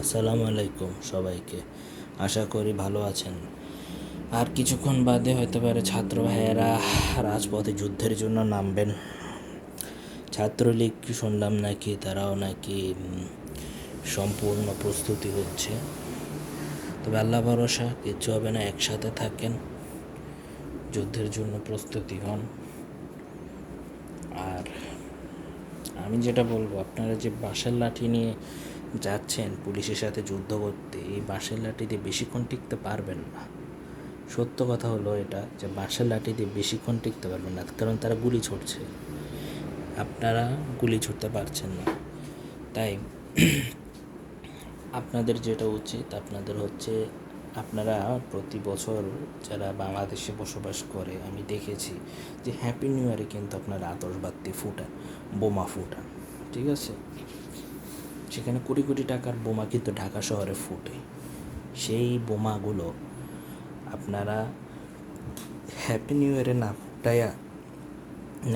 আসসালামু আলাইকুম সবাইকে। আশা করি ভালো আছেন। আর কিছুক্ষণ বাদে হতে পারে ছাত্র ভাইয়েরা রাজপথে যুদ্ধের জন্য নামবেন। ছাত্রলীগ শুনলাম নাকি তারাও নাকি সম্পূর্ণ প্রস্তুতি হচ্ছে। তবে আল্লাহ ভরসা, কিচ্ছু হবে না, একসাথে থাকেন। যুদ্ধের জন্য প্রস্তুতি হন। আর আমি যেটা বলব, আপনারা যে বাঁশের লাঠি নিয়ে যাচ্ছেন পুলিশের সাথে যুদ্ধ করতে, এই বাঁশের লাঠি দিয়ে বেশিক্ষণ টিকতে পারবেন না। সত্য কথা হলো এটা, যে বাঁশের লাঠি দিয়ে বেশিক্ষণ টিকতে পারবেন না, কারণ তারা গুলি ছুটছে আপনারা গুলি ছুটতে পারছেন না। তাই আপনাদের যেটা উচিত, আপনাদের হচ্ছে, আপনারা প্রতি বছর যারা বাংলাদেশে বসবাস করে, আমি দেখেছি যে হ্যাপি নিউ ইয়ারে কিন্তু আপনারা আতসবাতি ফুটান, বোমা ফুটান, ঠিক আছে? সেখানে কোটি কোটি টাকার বোমা কিন্তু ঢাকা শহরে ফুটে। সেই বোমাগুলো আপনারা হ্যাপি নিউ ইয়ারে না ফুটাইয়া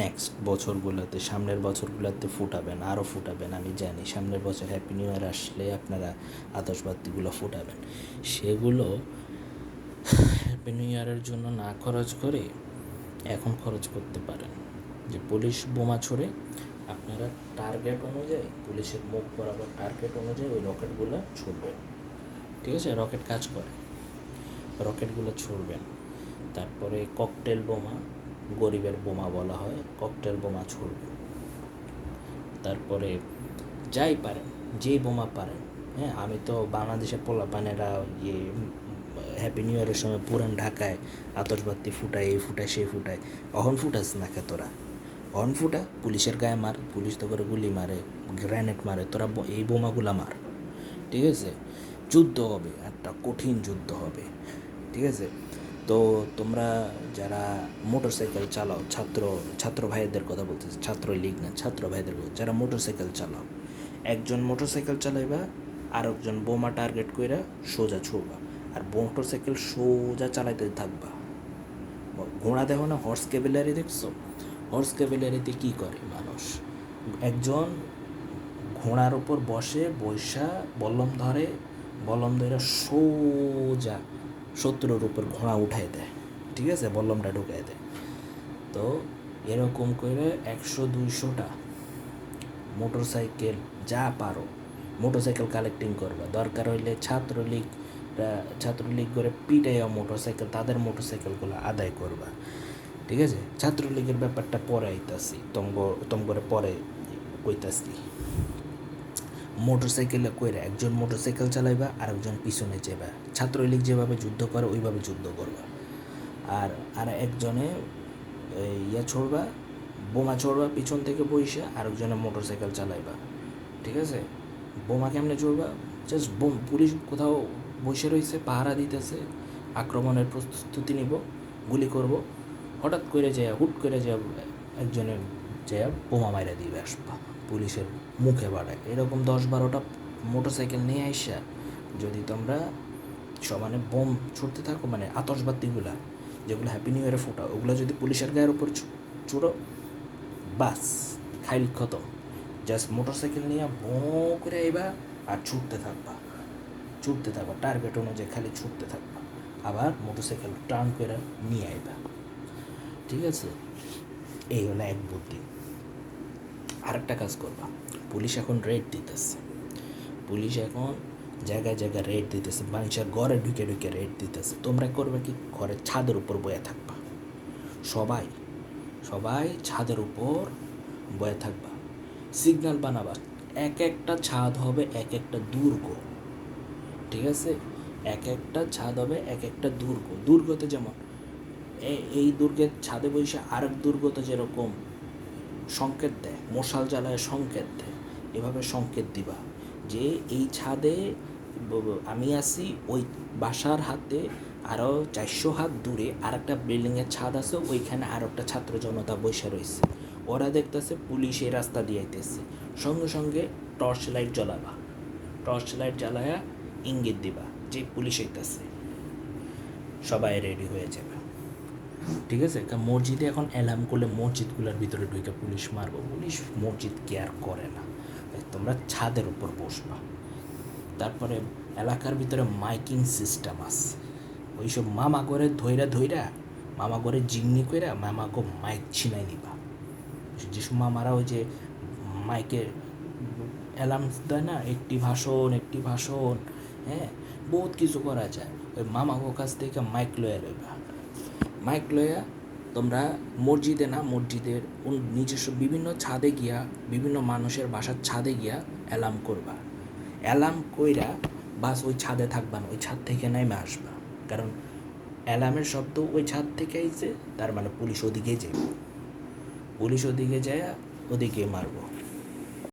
নেক্সট বছরগুলোতে, সামনের বছরগুলোতে ফুটাবেন আরও ফুটাবেন, আমি জানি সামনের বছর হ্যাপি নিউ ইয়ার আসলে আপনারা আতসবাতিগুলো ফুটাবেন। সেগুলো হ্যাপি নিউ ইয়ারের জন্য না খরচ করে এখন খরচ করতে পারেন। যে পুলিশ বোমা ছড়ে আপনারা টার্গেট অনুযায়ী, পুলিশের মুখ বরাবর টার্গেট অনুযায়ী ওই রকেটগুলো ছুটবেন ঠিক আছে? রকেট কাজ করে। রকেটগুলো ছুড়বেন। তারপরে ককটেল বোমা, গরিবের বোমা বলা হয় ককটেল বোমা ছুড়বেন। তারপরে যাই পারেন যেই বোমা পারেন হ্যাঁ? আমি তো বাংলাদেশের পোলাপানেরা ইয়ে হ্যাপি নিউ ইয়ারের সময় পুরান ঢাকায় আতসবাতি ফুটায়, এই ফুটায়, সেই ফুটায়। অহন ফুটাস না কে অহন ফুটা, পুলিশের গায়ে মার, পুলিশ তো করে গুলি মারে গ্রেনেড মারে, তোরা এই বোমাগুলা মার। ঠিক আছে? যুদ্ধ হবে, একটা কঠিন যুদ্ধ হবে। ঠিক আছে? তো তোমরা যারা মোটরসাইকেল চালাও, ছাত্র ছাত্র ভাইদের কথা বলতেছি, ছাত্র লীগ না, ছাত্র ভাইদের কথা, যারা মোটরসাইকেল চালাও, একজন মোটরসাইকেল চালাইবা আর একজন বোমা টার্গেট কইরা সোজা ছুড়বা, আর মোটরসাইকেল সোজা চালাইতে থাকবা। ঘোড়া দেখো না হর্স ক্যাভেলারি দেখছ? হর্স ক্যাভেলারিতে কী করে মানুষ? একজন ঘোড়ার উপর বসে বৈশা বল্লম ধরে বল্লম ধরে সোজা শত্রুর উপর ঘোড়া উঠাই দেয়, ঠিক আছে? বল্লমটা ঢুকাই দেয়। তো এরকম করে একশো দুইশোটা মোটরসাইকেল যা পারো, মোটরসাইকেল কালেক্টিং করবা। দরকার হইলে ছাত্রলীগ ছাত্রলীগ করে পিটাইয়া মোটর সাইকেল তাদের মোটরসাইকেলগুলো আদায় করবা। ঠিক আছে? ছাত্রলীগের ব্যাপারটা পরে আইতাছি তমগ তমগরে পরে কইতাছি। মোটরসাইকেলে কইরা একজন মোটরসাইকেল চালাইবা আর একজন পিছনে যাবা ছাত্রলীগ যেভাবে যুদ্ধ করে, ওইভাবে যুদ্ধ করবা। আর আর একজনে ইয়া ছড়বা, বোমা ছড়বা পিছন থেকে বইসা আর একজনে মোটরসাইকেল চালাইবা। ঠিক আছে? বোমা কেমনে চড়বা জাস্ট বোম, পুলিশ কোথাও বসে রয়েছে পাহারা দিতেছে, আক্রমণের প্রস্তুতি নিব, গুলি করব। হঠাৎ করে যায় হুট করে যায় একজনের যায় বোমা মাইরা দিবে আসবা পুলিশের মুখে বাড়ায়। এরকম দশ বারোটা মোটরসাইকেল নিয়ে আইসা যদি তোমরা সমানে বোম ছুটতে থাকো মানে আতসবাতিগুলা যেগুলো হ্যাপি নিউ ইয়ারে ফোটা ওগুলো যদি পুলিশের গায়ের উপর ছু- ছুড়ো, বাস, খাইল খতম। জাস্ট মোটরসাইকেল নিয়ে বো করে আইবা আর ছুটতে থাকবা। ছুটতে থাকবা, টার্গেট অনুযায়ী খালি ছুটতে থাকবা। আবার মোটরসাইকেল টার্ন করে নিয়ে আইবা। ঠিক আছে? এই হলো এক বুদ্ধি। আরেকটা কাজ করবা। পুলিশ এখন রেড দিতেছে। পুলিশ এখন জায়গায় জায়গায় রেড দিতেছে। মানুষের ঘরে ঢুকে ঢুকে রেড দিতেছে। তোমরা করবে কি? ঘরের ছাদের উপর বয়ে থাকবা। সবাই সবাই ছাদের উপর বয়ে থাকবা। সিগন্যাল বানাবা। এক একটা ছাদ হবে এক একটা দুর্গ। ঠিক আছে? এক একটা ছাদ হবে এক একটা দুর্গ। দুর্গতে যেমন এই দুর্গের ছাদে বসে আরেক দুর্গতে যেরকম সংকেত দেয়, মশাল জ্বালায় সংকেত দেয়, এভাবে সংকেত দিবা। যে এই ছাদে আমি আছি, ওই বাসার হাতে আরও চারশো হাত দূরে আর একটা বিল্ডিংয়ের ছাদ আছে, ওইখানে আর একটা ছাত্র জনতা বসে রয়েছে। ওরা দেখতেছে পুলিশ এই রাস্তা দিয়ে আইতেছে। সঙ্গে সঙ্গে টর্চ লাইট জ্বালাবা। টর্চ লাইট জ্বালায়া ইঙ্গিত দিবা যে পুলিশ আইতেছে। সবাই রেডি হয়ে যাবে। ঠিক আছে? মসজিদে এখন অ্যালার্ম করলে মসজিদগুলোর ভিতরে ঢুকে পুলিশ মারবো। পুলিশ মসজিদ কেয়ার করে না। তোমরা ছাদের উপর বসবা। তারপরে এলাকার ভিতরে মাইকিং সিস্টেম আছে। ওইসব মামা করে ধইরা ধইরা, মামা করে জিগনি কইরা মামাকে মাইক ছিনাই নিবা। যেসব মামারা ওই যে মাইকে অ্যালার্ম দেয় না একটি ভাষণ একটি ভাষণ হ্যাঁ? বহুত কিছু করা যায়। ওই মামাগো কাছ থেকে মাইক লয়ে লইবা। মাইক লইয়া তোমরা মসজিদে না, মসজিদের নিজস্ব বিভিন্ন ছাদে গিয়া, বিভিন্ন মানুষের বাসার ছাদে গিয়া অ্যালার্ম করবা। অ্যালার্ম কইরা বাস ওই ছাদে থাকবা না, ওই ছাদ থেকে নেমে আসবা। কারণ অ্যালার্মের শব্দ ওই ছাদ থেকে আইছে, তার মানে পুলিশ ওদিকে যাবে পুলিশ ওদিকে যায় ওদিকে মারবো।